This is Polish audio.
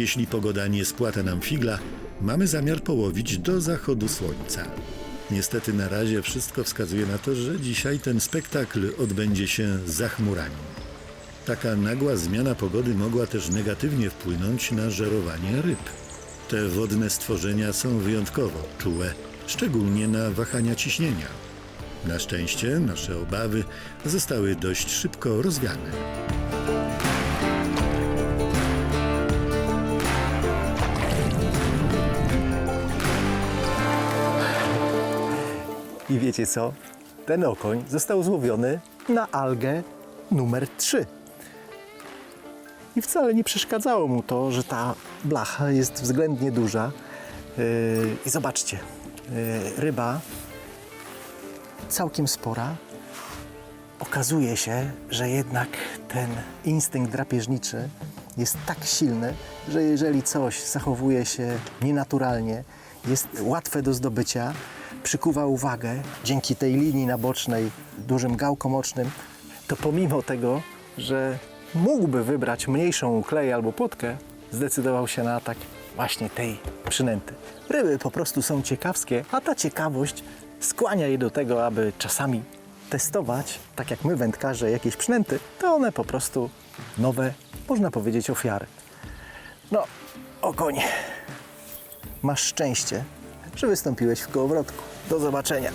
Jeśli pogoda nie spłata nam figla, mamy zamiar połowić do zachodu słońca. Niestety na razie wszystko wskazuje na to, że dzisiaj ten spektakl odbędzie się za chmurami. Taka nagła zmiana pogody mogła też negatywnie wpłynąć na żerowanie ryb. Te wodne stworzenia są wyjątkowo czułe, szczególnie na wahania ciśnienia. Na szczęście nasze obawy zostały dość szybko rozwiane. I wiecie co? Ten okoń został złowiony na algę numer 3. I wcale nie przeszkadzało mu to, że ta blacha jest względnie duża. Yy, I zobaczcie, yy, ryba całkiem spora. Okazuje się, że jednak ten instynkt drapieżniczy jest tak silny, że jeżeli coś zachowuje się nienaturalnie, jest łatwe do zdobycia, przykuwa uwagę dzięki tej linii nabocznej, dużym gałkom ocznym, to pomimo tego, że mógłby wybrać mniejszą kleję albo płotkę, zdecydował się na atak właśnie tej przynęty. Ryby po prostu są ciekawskie, a ta ciekawość skłania je do tego, aby czasami testować, tak jak my wędkarze, jakieś przynęty, to one po prostu nowe, można powiedzieć, ofiary. No, okonie, masz szczęście, że wystąpiłeś w kołowrotku. Do zobaczenia.